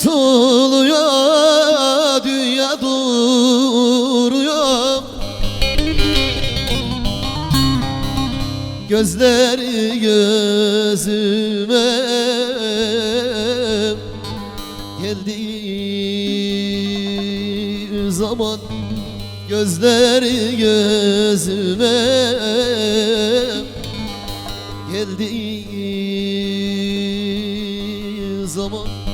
Güneş tutuluyor, dünya duruyor. Gözleri gözüme geldiği zaman Gözleri gözüme geldiği zaman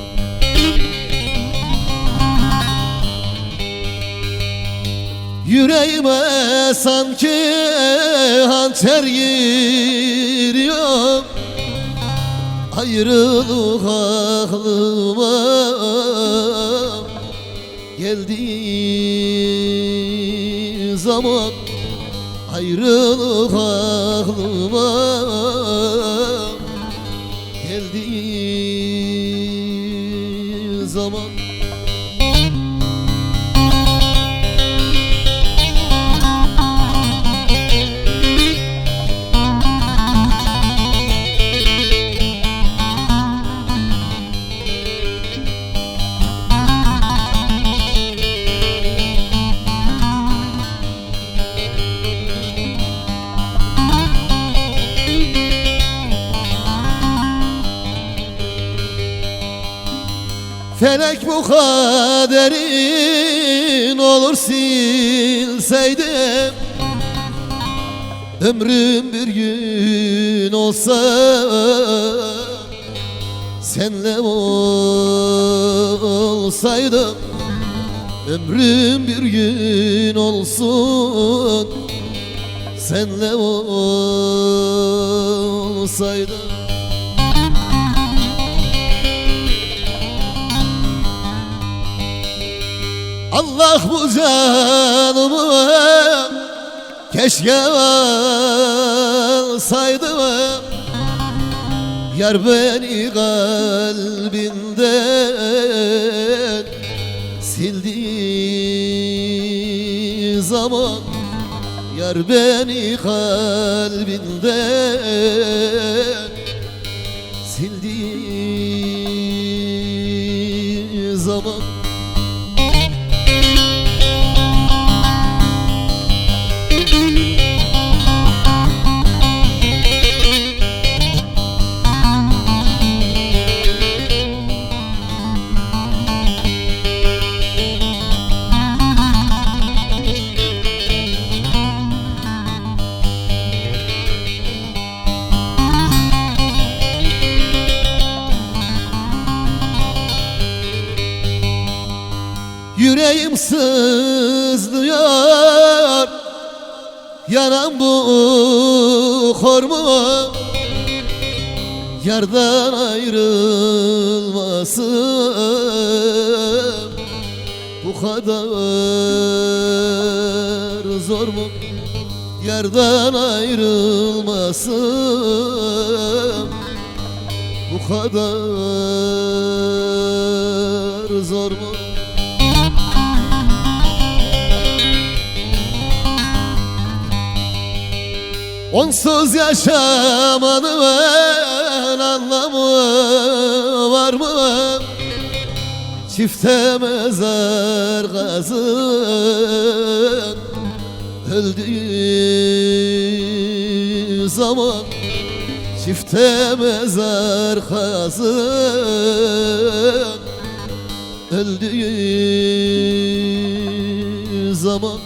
Yüreğime sanki hançer giriyor Ayrılık aklıma geldiği zaman Ayrılık aklıma geldiği zaman Felek bu kaderin olur silseydim Ömrüm bir gün olsa Senle olsaydım. Ömrüm bir gün olsun Senle olsaydım Allah bu canımı keşke alsaydı. Yar beni kalbinden sildiği zaman Yar beni kalbinden sildiği zaman Yüreğim sızlıyor Yanan bu kormu Yardan ayrılmasın. Bu kadar zor mu? Yardan ayrılmasın. Bu kadar zor mu Onsuz yaşamanın anlamı var mı? Çifte mezar kazın Öldüğü zaman Çifte mezar kazın Öldüğü zaman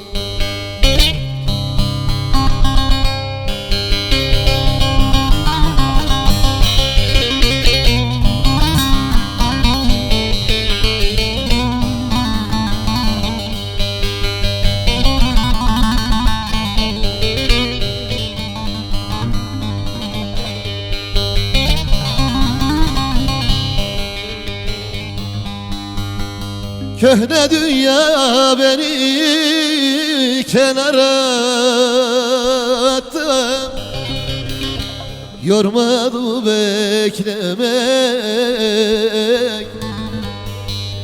Köhne dünya beni kenara attı. Yormadı beklemek.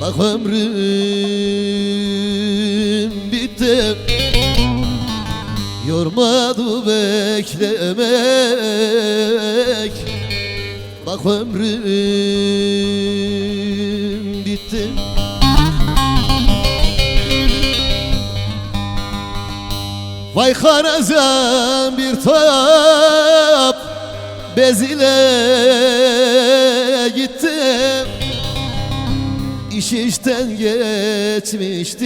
Bak ömrüm bitti. Yormadı beklemek. Bak ömrüm Baykar azam bir top bez ile gittim. İş işten geçmişti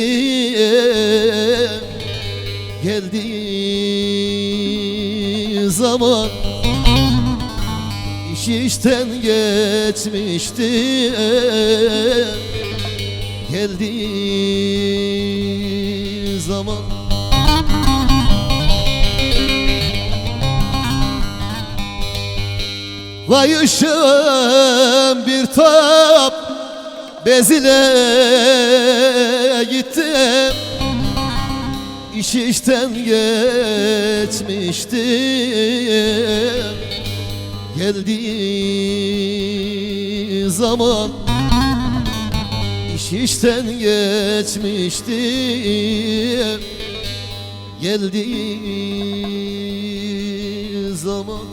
Geldiği zaman İş işten geçmişti Geldiği zaman Vay ışığım bir top bez ile gittim İş işten geçmiştim. Geldiği zaman İş işten geçmiştim. Geldiği zaman